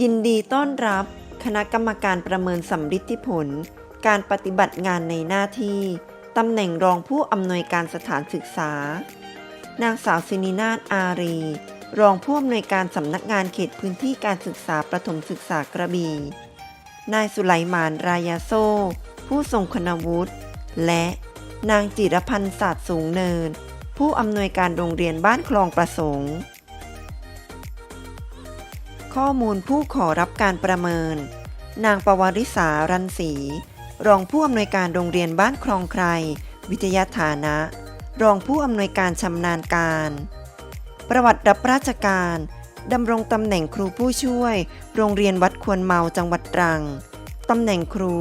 ยินดีต้อนรับคณะกรรมการประเมินสัมฤทธิผล การปฏิบัติงานในหน้าที่ ตำแหน่งรองผู้อำนวยการสถานศึกษา นางสาวสินินาถอารี รองผู้อำนวยการสำนักงานเขตพื้นที่การศึกษาประถมศึกษากระบี่ นายสุไลมานรายาโซ ผู้ทรงคุณวุฒิ และนางจิรพันธ์ศาสตร์สูงเนิน ผู้อำนวยการโรงเรียนบ้านคลองประสงค์ ข้อมูลผู้ขอรับการประเมิน นางปวาริสารันศรีรองผู้อำนวยการโรงเรียนบ้านคลองใคร วิทยาฐานะ รองผู้อำนวยการชำนาญการ ประวัติรับราชการดำรงตำแหน่งครูผู้ช่วย โรงเรียนวัดควรเมาจังหวัดตรังตำแหน่งครู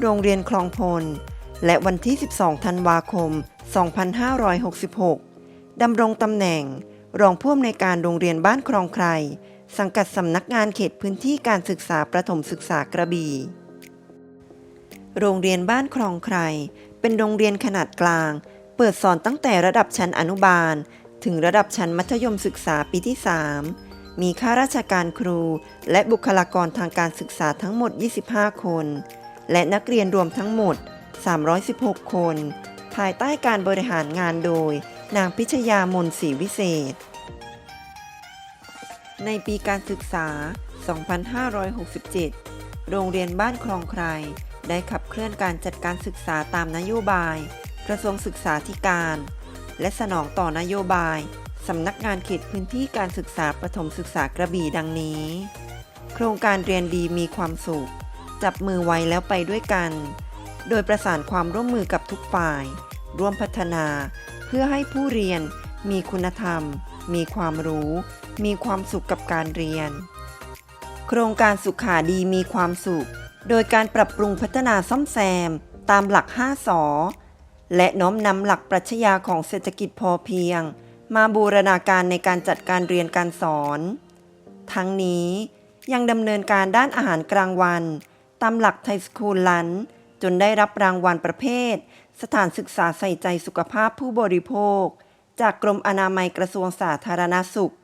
โรงเรียนคลองพล และวันที่ 12 ธันวาคม 2566ดำรงตำแหน่ง รองผู้อำนวยการโรงเรียนบ้านคลองใคร สังกัดสำนักงานเขตพื้นที่การศึกษาประถมศึกษากระบี่ โรงเรียนบ้านคลองใคร เป็นโรงเรียนขนาดกลาง เปิดสอนตั้งแต่ระดับชั้นอนุบาล ถึงระดับชั้นมัธยมศึกษาปีที่ 3 มีข้าราชการครู และบุคลากรทางการศึกษาทั้งหมด 25 คน และนักเรียนรวมทั้งหมด 316 คน ภายใต้การบริหารงานโดย นางพิชยามนศรีวิเศษ ในปีการศึกษา 2567 โรงเรียนบ้านคลองใคร ได้ขับเคลื่อนการจัดการศึกษาตามนโยบาย กระทรวงศึกษาธิการ และสนองต่อนโยบาย สำนักงานเขตพื้นที่การศึกษาประถมศึกษากระบี่ดังนี้ โครงการเรียนดีมีความสุข จับมือไว้แล้วไปด้วยกัน โดยประสานความร่วมมือกับทุกฝ่าย ร่วมพัฒนา เพื่อให้ผู้เรียนมีคุณธรรม มีความรู้ มีความสุขกับการเรียน โครงการสุขาดีมีความสุข โดยการปรับปรุงพัฒนาซ่อมแซม ตามหลัก 5สอและน้อมนำหลักปรัชญาของเศรษฐกิจพอเพียง มาบูรณาการในการจัดการเรียนการสอน ทั้งนี้ยังดำเนินการด้านอาหารกลางวัน ตามหลักไทยสคูลลันจนได้รับรางวัลประเภท สถานศึกษาใส่ใจสุขภาพผู้บริโภค จากกรมอนามัยกระทรวงสาธารณสุข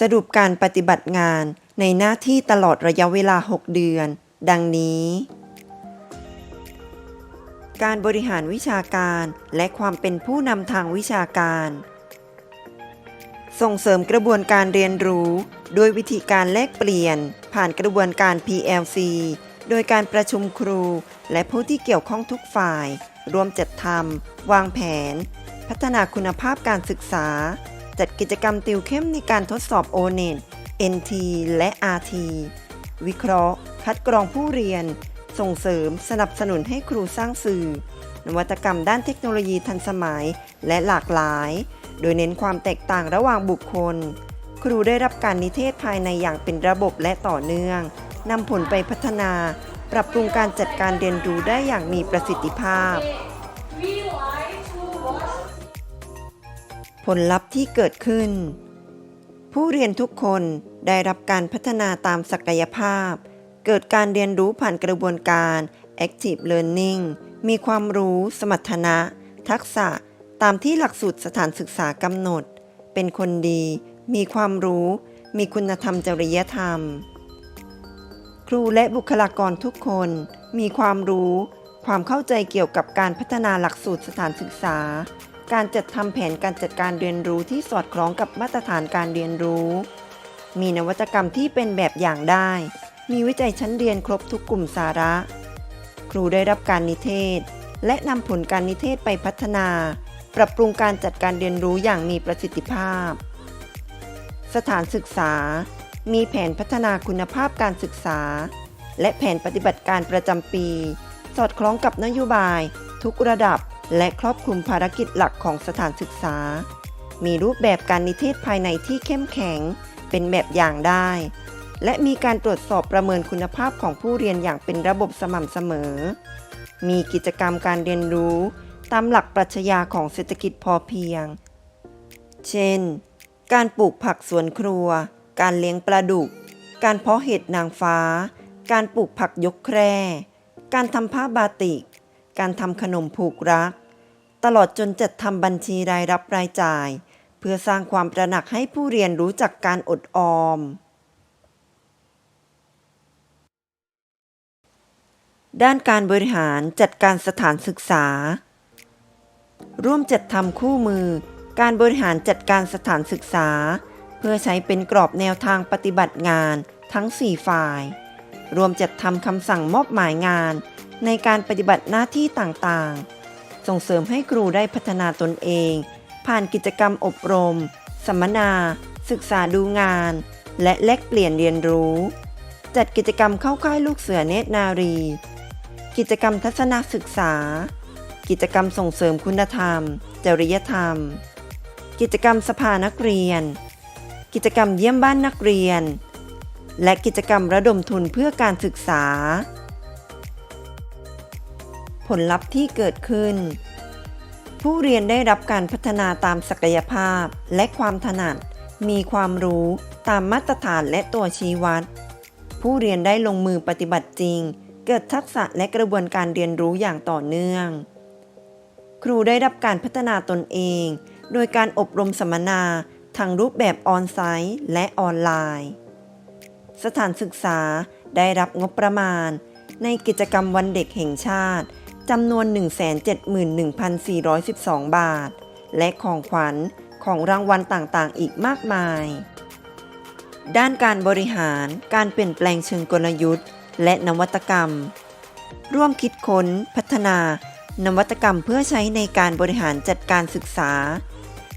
สรุปการปฏิบัติงานในหน้าที่ตลอดระยะเวลา 6 เดือน ดังนี้ การบริหารวิชาการและความเป็นผู้นำทางวิชาการ ส่งเสริมกระบวนการเรียนรู้โดยวิธีการแลกเปลี่ยน ผ่านกระบวนการ PLC โดยการประชุมครูและผู้ที่เกี่ยวข้องทุกฝ่าย รวมจัดทำวางแผน พัฒนาคุณภาพการศึกษา จัดกิจกรรมติวเข้มในการทดสอบ o n e t NT และ RT วิเคราะห์ คัดกรองผู้เรียน ส่งเสริมสนับสนุนให้ครูสร้างสื่อ นวัตกรรมด้านเทคโนโลยีทันสมัยและหลากหลาย โดยเน้นความแตกต่างระหว่างบุคคล ครูได้รับการนิเทศภายในอย่างเป็นระบบและต่อเนื่องนำผลไปพัฒนา ปรับปรุงการจัดการเรียนรู้ได้อย่างมีประสิทธิภาพ ผลลัพธ์ที่เกิดขึ้น ผู้เรียนทุกคนได้รับการพัฒนาตามศักยภาพ เกิดการเรียนรู้ผ่านกระบวนการ Active Learning มีความรู้ สมรรถนะ ทักษะ ตามที่หลักสูตรสถานศึกษากำหนด เป็นคนดี มีความรู้ มีคุณธรรมจริยธรรม รูและบุคลากรทุกคนมีความรู้ ความเข้าใจเกี่ยวกับการพัฒนาหลักสูตรสถานศึกษา การจัดทำแผนการจัดการเรียนรู้ที่สอดคล้องกับมาตรฐานการเรียนรู้ มีนวัตกรรมที่เป็นแบบอย่างได้ มีวิจัยชั้นเรียนครบทุกกลุ่มสาระ ครูได้รับการนิเทศ และนำผลการนิเทศไปพัฒนา ปรับปรุงการจัดการเรียนรู้อย่างมีประสิทธิภาพ สถานศึกษา มีแผนพัฒนาคุณภาพการศึกษา และแผนปฏิบัติการประจำปี สอดคล้องกับนโยบาย ทุกระดับและครอบคลุมภารกิจหลักของสถานศึกษา มีรูปแบบการนิเทศภายในที่เข้มแข็ง เป็นแบบอย่างได้ และมีการตรวจสอบประเมินคุณภาพของผู้เรียนอย่างเป็นระบบสม่ำเสมอ มีกิจกรรมการเรียนรู้ตามหลักปรัชญาของเศรษฐกิจพอเพียง เช่น การปลูกผักสวนครัว การเลี้ยงปลาดุก การเพาะเห็ดนางฟ้า การปลูกผักยกแคร่ การทำผ้าบาติก การทำขนมผูกรัก ตลอดจนจัดทำบัญชีรายรับรายจ่าย เพื่อสร้างความตระหนักให้ผู้เรียนรู้จักการอดออม ด้านการบริหารจัดการสถานศึกษา ร่วมจัดทำคู่มือ การบริหารจัดการสถานศึกษา พื่อใช้เป็นกรอบแนวทางปฏิบัติงานทั้ง 4 ฝ่าย รวมจัดทำคำสั่งมอบหมายงาน ในการปฏิบัติหน้าที่ต่างๆ ส่งเสริมให้ครูได้พัฒนาตนเอง ผ่านกิจกรรมอบรม สัมมนา ศึกษาดูงาน และแลกเปลี่ยนเรียนรู้ จัดกิจกรรมเข้าค่ายลูกเสือเนตรนารี กิจกรรมทัศนศึกษา กิจกรรมส่งเสริมคุณธรรม จริยธรรม กิจกรรมสภานักเรียน กิจกรรมเยี่ยมบ้านนักเรียน และกิจกรรมระดมทุนเพื่อการศึกษา ผลลัพธ์ที่เกิดขึ้น ผู้เรียนได้รับการพัฒนาตามศักยภาพและความถนัด มีความรู้ตามมาตรฐานและตัวชี้วัด ผู้เรียนได้ลงมือปฏิบัติจริง เกิดทักษะและกระบวนการเรียนรู้อย่างต่อเนื่อง ครูได้รับการพัฒนาตนเอง โดยการอบรมสัมมนา ทั้งรูปแบบออนไซต์และออนไลน์ สถานศึกษาได้รับงบประมาณ ในกิจกรรมวันเด็กแห่งชาติจำนวน 171,412 บาท และของขวัญของรางวัลต่างๆ อีกมากมาย ด้านการบริหารการเปลี่ยนแปลงเชิงกลยุทธ์ และนวัตกรรม ร่วมคิดค้น พัฒนา นวัตกรรมเพื่อใช้ในการบริหารจัดการศึกษา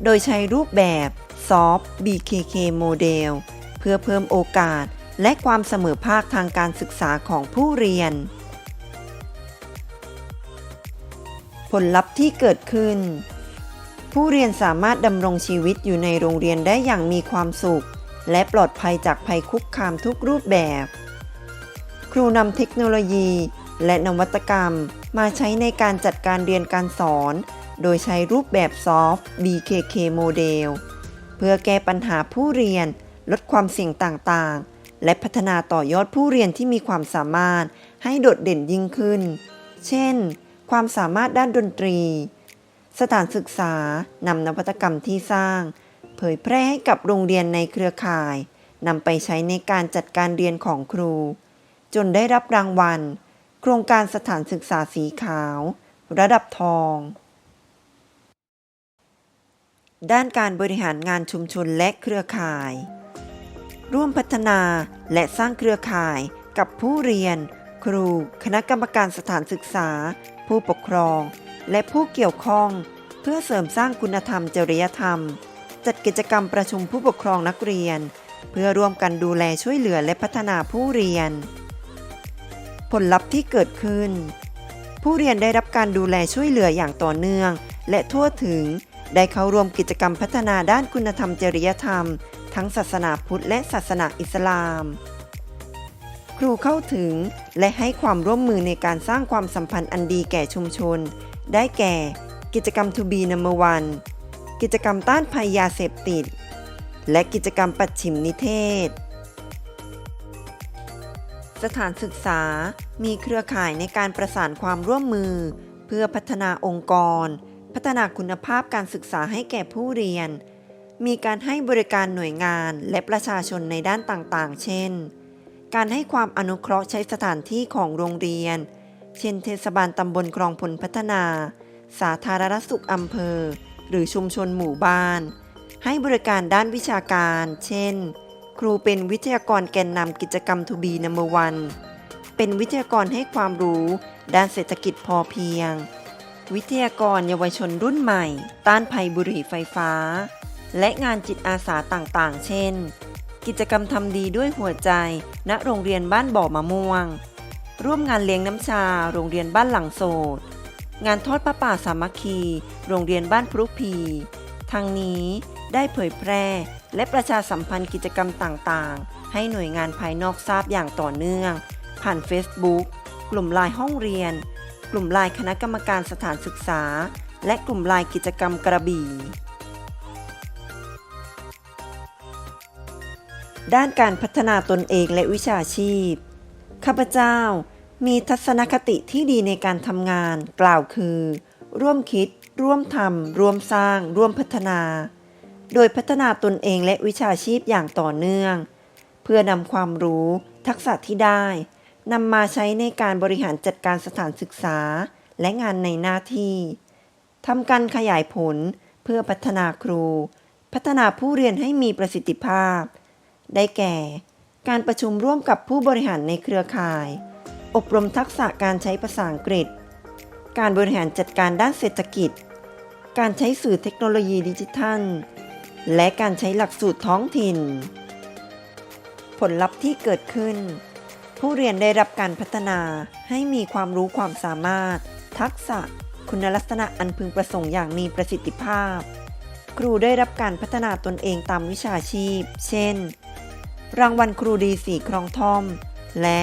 โดยใช้รูปแบบ Soft BKK โมเดลเพื่อเพิ่มโอกาสและความเสมอภาคทางการศึกษาของผู้เรียน ผลลัพธ์ที่เกิดขึ้น ผู้เรียนสามารถดำรงชีวิตอยู่ในโรงเรียนได้อย่างมีความสุข และปลอดภัยจากภัยคุกคามทุกรูปแบบ ครูนำเทคโนโลยี และนวัตกรรมมาใช้ในการจัดการเรียนการสอน โดยใช้รูปแบบ Soft BKK โมเดล เพื่อแก้ปัญหาผู้เรียน ลดความเสี่ยงต่างๆ และพัฒนาต่อยอดผู้เรียนที่มีความสามารถให้โดดเด่นยิ่งขึ้น เช่น ความสามารถด้านดนตรี สถานศึกษานำนวัตกรรมที่สร้าง เผยแพร่ให้กับโรงเรียนในเครือข่ายนำไปใช้ในการจัดการเรียนของครู จนได้รับรางวัล โครงการสถานศึกษาสีขาว ระดับทอง ด้านการบริหารงานชุมชนและเครือข่าย ร่วมพัฒนาและสร้างเครือข่ายกับผู้เรียน ครู คณะกรรมการสถานศึกษา ผู้ปกครอง และผู้เกี่ยวข้อง เพื่อเสริมสร้างคุณธรรมจริยธรรม จัดกิจกรรมประชุมผู้ปกครองนักเรียน เพื่อร่วมกันดูแลช่วยเหลือและพัฒนาผู้เรียน ผลลัพธ์ที่เกิดขึ้น ผู้เรียนได้รับการดูแลช่วยเหลืออย่างต่อเนื่อง และทั่วถึง ได้เข้าร่วมกิจกรรมพัฒนาด้านคุณธรรมจริยธรรม ทั้งศาสนาพุทธและศาสนาอิสลาม ครูเข้าถึงและให้ความร่วมมือในการสร้างความสัมพันธ์อันดีแก่ชุมชน ได้แก่ กิจกรรม To be number one กิจกรรมต้านภัยยาเสพติด และกิจกรรมปัดฉิมนิเทศ สถานศึกษามีเครือข่ายในการประสานความร่วมมือ เพื่อพัฒนาองค์กร พัฒนาคุณภาพการศึกษาให้แก่ผู้เรียน มีการให้บริการหน่วยงานและประชาชนในด้านต่างๆ เช่น การให้ความอนุเคราะห์ใช้สถานที่ของโรงเรียน เช่น เทศบาลตำบลคลองพลพัฒนา สาธารณสุขอำเภอ หรือชุมชนหมู่บ้าน ให้บริการด้านวิชาการ เช่น ครูเป็นวิทยากรแกนนำกิจกรรม To be number one เป็นวิทยากรให้ความรู้ด้านเศรษฐกิจพอเพียง วิทยากรเยาวชนรุ่นใหม่ ต้านภัยบุหรี่ไฟฟ้า และงานจิตอาสาต่างๆ เช่น กิจกรรมทำดีด้วยหัวใจ ณโรงเรียนบ้านบ่อมะม่วง ร่วมงานเลี้ยงน้ำชา โรงเรียนบ้านหลังโสดงานทอดพระป่าสามัคคี โรงเรียนบ้านพรุพีทั้งนี้ได้เผยแพร่ และประชาสัมพันธ์กิจกรรมต่างๆ ให้หน่วยงานภายนอกทราบอย่างต่อเนื่อง ผ่าน Facebook กลุ่มไลน์ห้องเรียน ลุ่มไลน์คณะกรรมการสถานศึกษา และกลุ่มไลน์กิจกรรมกระบี่ ด้านการพัฒนาตนเองและวิชาชีพ ข้าพเจ้ามีทัศนคติที่ดีในการทำงาน กล่าวคือ ร่วมคิด ร่วมทำร่วมสร้าง ร่วมพัฒนา โดยพัฒนาตนเองและวิชาชีพอย่างต่อเนื่อง เพื่อนำความรู้ ทักษะที่ได้ นำมาใช้ในการบริหารจัดการสถานศึกษา และงานในหน้าที่ทำการขยายผลเพื่อพัฒนาครู พัฒนาผู้เรียนให้มีประสิทธิภาพ ได้แก่ การประชุมร่วมกับผู้บริหารในเครือข่าย อบรมทักษะการใช้ภาษาอังกฤษ การบริหารจัดการด้านเศรษฐกิจ การใช้สื่อเทคโนโลยีดิจิทัล และการใช้หลักสูตรท้องถิ่น ผลลัพธ์ที่เกิดขึ้น ผู้เรียนได้รับการพัฒนาให้มีความรู้ความสามารถ ทักษะ คุณลักษณะอันพึงประสงค์อย่างมีประสิทธิภาพ ครูได้รับการพัฒนาตนเองตามวิชาชีพ เช่น รางวัลครูดีสีครองทอม และ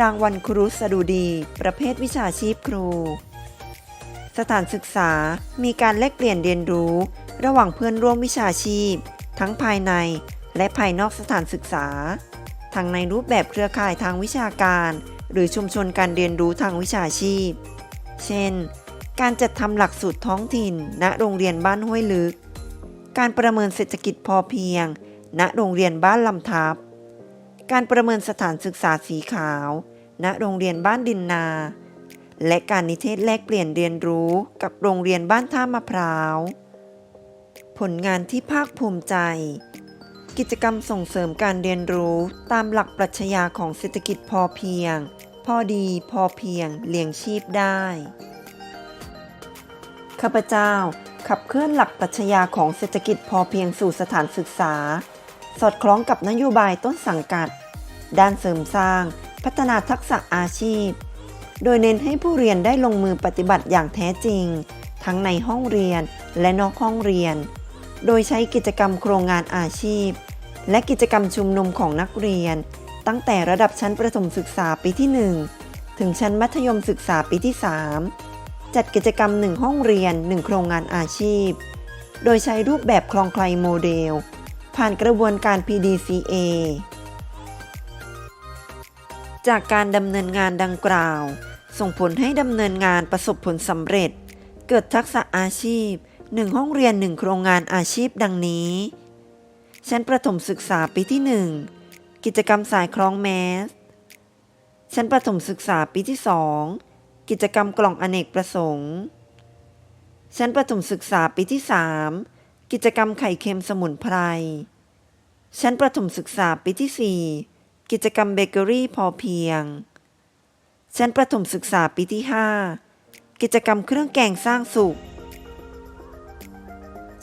รางวัลครูสดุดี ประเภทวิชาชีพครู สถานศึกษามีการแลกเปลี่ยนเรียนรู้ ระหว่างเพื่อนร่วมวิชาชีพ ทั้งภายในและภายนอกสถานศึกษา ทั้งในรูปแบบเครือข่ายทางวิชาการ หรือชุมชนการเรียนรู้ทางวิชาชีพ เช่น การจัดทำหลักสูตรท้องถิ่น ณโรงเรียนบ้านห้วยลึก การประเมินเศรษฐกิจพอเพียง ณโรงเรียนบ้านลำทับ การประเมินสถานศึกษาสีขาว ณโรงเรียนบ้านดินนา และการนิเทศแลกเปลี่ยนเรียนรู้กับโรงเรียนบ้านท่ามะพร้าว ผลงานที่ภาคภูมิใจ กิจกรรมส่งเสริมการเรียนรู้ตามหลักปรัชญาของเศรษฐกิจพอเพียง พอดีพอเพียงเลี้ยงชีพได้ ข้าพเจ้าขับเคลื่อนหลักปรัชญาของเศรษฐกิจพอเพียงสู่สถานศึกษา สอดคล้องกับนโยบายต้นสังกัด ด้านเสริมสร้าง พัฒนาทักษะอาชีพ โดยเน้นให้ผู้เรียนได้ลงมือปฏิบัติอย่างแท้จริง ทั้งในห้องเรียนและนอกห้องเรียน โดยใช้กิจกรรมโครงงานอาชีพ และกิจกรรมชุมนุมของนักเรียน ตั้งแต่ระดับชั้นประถมศึกษาปีที่ 1 ถึงชั้นมัธยมศึกษาปีที่ 3 จัดกิจกรรม 1 ห้องเรียน 1 โครงงานอาชีพ โดยใช้รูปแบบคลองไคลโมเดล ผ่านกระบวนการ PDCA จากการดำเนินงานดังกล่าว ส่งผลให้ดำเนินงานประสบผลสำเร็จ เกิดทักษะอาชีพ 1 ห้องเรียน 1 โครงงานอาชีพดังนี้ ชั้นประถมศึกษาปีที่ 1 กิจกรรมสายคล้องแมส ชั้นประถมศึกษาปีที่ 2 กิจกรรมกล่องอเนกประสงค์ ชั้นประถมศึกษาปีที่ 3 กิจกรรมไข่เค็มสมุนไพร ชั้นประถมศึกษาปีที่ 4 กิจกรรมเบเกอรี่พอเพียง ชั้นประถมศึกษาปีที่ 5 กิจกรรมเครื่องแกงสร้างสุข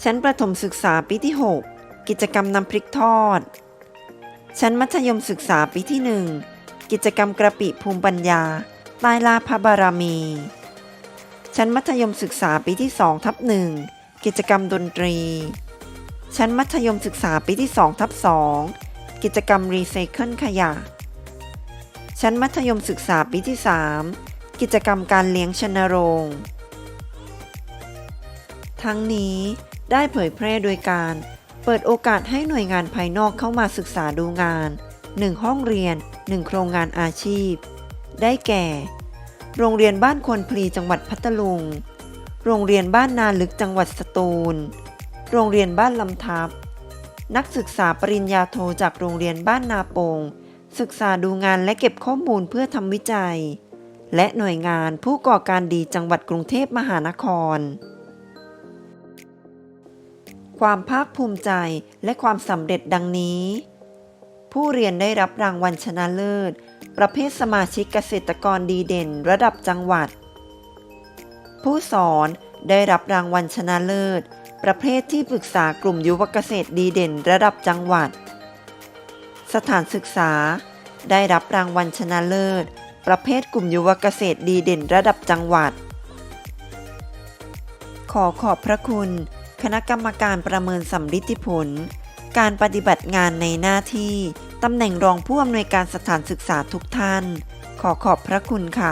ชั้นประถมศึกษาปีที่ 6 กิจกรรมน้ำพริกทอด ชั้นมัธยมศึกษาปีที่1กิจกรรมกระปิภูมิปัญญาใต้ลาพระบารมี ชั้นมัธยมศึกษาปีที่2ทับ1กิจกรรมดนตรี ชั้นมัธยมศึกษาปีที่2ทับ2กิจกรรมรีไซเคิลขยะ ชั้นมัธยมศึกษาปีที่3กิจกรรมการเลี้ยงชนโรง ทั้งนี้ได้เผยแพร่โดยการ เปิดโอกาสให้หน่วยงานภายนอกเข้ามาศึกษาดูงาน 1 ห้องเรียน 1 โครงงานอาชีพ ได้แก่ โรงเรียนบ้านคนพลีจังหวัดพัทลุง โรงเรียนบ้านนาลึกจังหวัดสตูล โรงเรียนบ้านลำทับ นักศึกษาปริญญาโทจากโรงเรียนบ้านนาโปง ศึกษาดูงานและเก็บข้อมูลเพื่อทำวิจัย และหน่วยงานผู้ก่อการดีจังหวัดกรุงเทพมหานคร ความภาคภูมิใจและความสำเร็จดังนี้ ผู้เรียนได้รับรางวัลชนะเลิศ ประเภทสมาชิกเกษตรกรดีเด่นระดับจังหวัด ผู้สอนได้รับรางวัลชนะเลิศ ประเภทที่ปรึกษากลุ่มยุวเกษตรดีเด่นระดับจังหวัด สถานศึกษา ได้รับรางวัลชนะเลิศ ประเภทกลุ่มยุวเกษตรดีเด่นระดับจังหวัด ขอขอบพระคุณ คณะกรรมการประเมินสัมฤทธิผล การปฏิบัติงานในหน้าที่ ตำแหน่งรองผู้อำนวยการสถานศึกษาทุกท่าน ขอขอบพระคุณค่ะ